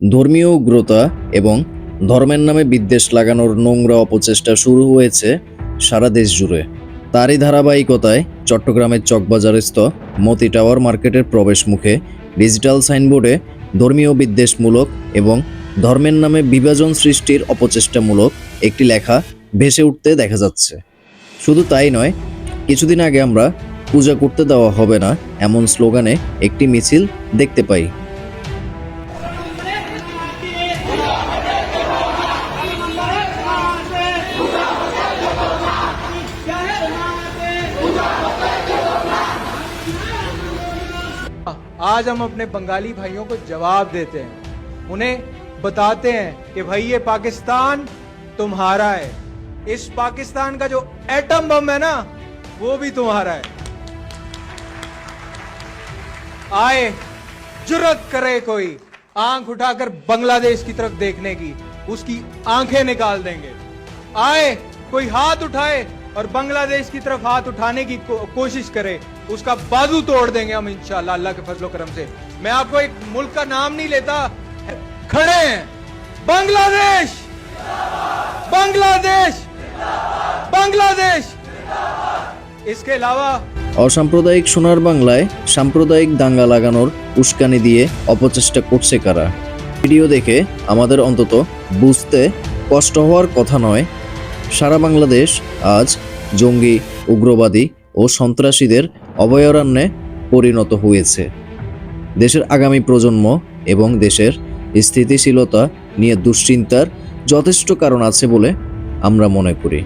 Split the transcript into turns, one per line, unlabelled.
ধর্মীয় উগ্রতা এবং ধর্মের নামে বিদ্বেষ লাগানোর নোংরা অপচেষ্টা শুরু হয়েছে সারা দেশ জুড়ে। তারই ধারাবাহিকতায় চট্টগ্রামের চকবাজারস্থ মতি টাওয়ার মার্কেটের প্রবেশ মুখে ডিজিটাল সাইনবোর্ডে ধর্মীয় বিদ্বেষমূলক এবং ধর্মের নামে বিভাজন সৃষ্টির অপচেষ্টামূলক একটি লেখা ভেসে উঠতে দেখা যাচ্ছে। শুধু তাই নয়, কিছুদিন আগে আমরা পূজা করতে দেওয়া হবে না এমন স্লোগানে একটি মিছিল দেখতে পাই।
आज हम अपने बंगाली भाइयों को जवाब देते हैं। उन्हें बताते हैं कि भाई, ये पाकिस्तान तुम्हारा है। इस पाकिस्तान का जो एटम बम है ना, वो भी तुम्हारा है। आए जुरत करे कोई। आँख उठाकर बांग्लादेश की तरफ़ देखने की, उसकी आँखें निकाल देंगे। आए, कोई हाथ उठाए और बांग्लादेश की तरफ हाथ उठाने की को, कोशिश करे उसका बाजू तोड़ देंगे हम इंशाल्लाह अल्लाह के फजलो करम से मैं आपको एक मुल्क का नाम नहीं लेता खड़े हैं बांग्लादेश बांग्लादेश बांग्लादेश इसके अलावा
অসাম্প্রদায়িক সোনার বাংলায় সাম্প্রদায়িক দাঙ্গা লাগানোর উস্কানি দিয়ে অপচেষ্টা করছে কারা ভিডিও দেখে আমাদের অন্তত বুঝতে কষ্ট হওয়ার কথা নয় সারা বাংলাদেশ আজ জঙ্গি, উগ্রবাদী ও সন্ত্রাসীদের অভয়ারণ্যে পরিণত হয়েছে। দেশের আগামী প্রজন্ম এবং দেশের স্থিতিশীলতা নিয়ে দুশ্চিন্তার যথেষ্ট কারণ আছে বলে আমরা মনে করি।